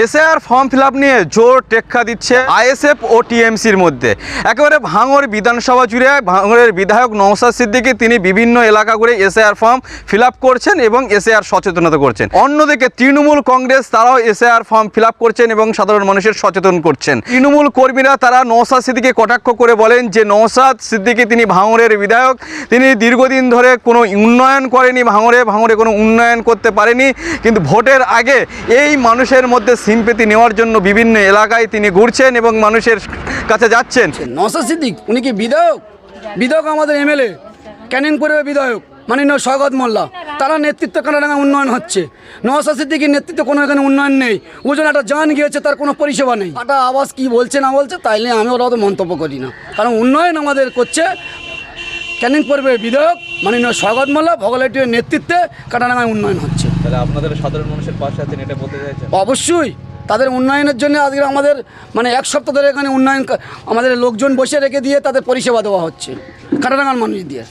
SR form fill নিয়ে জোর টেক্কা দিচ্ছে আইএসএফ ও টিএমসির মধ্যে। একেবারে ভাঙড় বিধানসভা জুড়ে ভাঙড়ের বিধায়ক নওসাদ সিদ্দিকী তিনি বিভিন্ন এলাকা ঘুরে এসআর ফর্ম ফিল করছেন এবং এসআর সচেতনতা করছেন। অন্যদিকে তৃণমূল কংগ্রেস তারাও এসআর ফর্ম ফিল করছেন এবং সাধারণ মানুষের সচেতন করছেন। তৃণমূল কর্মীরা তারা নওসাদ সিদ্দিকী কটাক্ষ করে বলেন যে নওসাদ সিদ্দিকী তিনি ভাঙড়ের বিধায়ক। তিনি দীর্ঘদিন ধরে কোনো উন্নয়ন করেনি ভাঙড়ে ভাঙড়ে কোনো উন্নয়ন করতে পারেনি। কিন্তু ভোটের আগে এই মানুষের মধ্যে সিম্পেতি নেওয়ার জন্য বিভিন্ন এলাকায় তিনি ঘুরছেন এবং মানুষের কাছে যাচ্ছেন। নওসাদ সিদ্দিক, উনি কি বিধায়ক? বিধায়ক আমাদের এমএলএ ক্যানিং পরিবার বিধায়ক, মাননীয় স্বাগত মোল্লা। তারা নেতৃত্ব কানাডাঙ্গা উন্নয়ন হচ্ছে। নওসাদ সিদ্দিকের নেতৃত্বে কোনো এখানে উন্নয়ন নেই। ওজন একটা জান গিয়েছে, তার কোনো পরিষেবা নেই। একটা আওয়াজ কি বলছে, না বলছে, তাই নিয়ে আমি ওরা তো মন্তব্য করি না। কারণ উন্নয়ন আমাদের করছে। ক্যানিং পরিবারের বিধায়ক মাননীয় স্বাগত মোল্লা ভগলাটির নেতৃত্বে কাটানাঙ্গায় উন্নয়ন হচ্ছে। তাহলে আপনাদের সাধারণ মানুষের পাশে আছেন এটা বলতে চাইছেন? অবশ্যই তাদের উন্নয়নের জন্য আজকে আমাদের মানে এক সপ্তাহ ধরে এখানে উন্নয়ন আমাদের লোকজন বসে রেখে দিয়ে তাদের পরিষেবা দেওয়া হচ্ছে কাটানাঙ্গার মানুষ দিয়ে।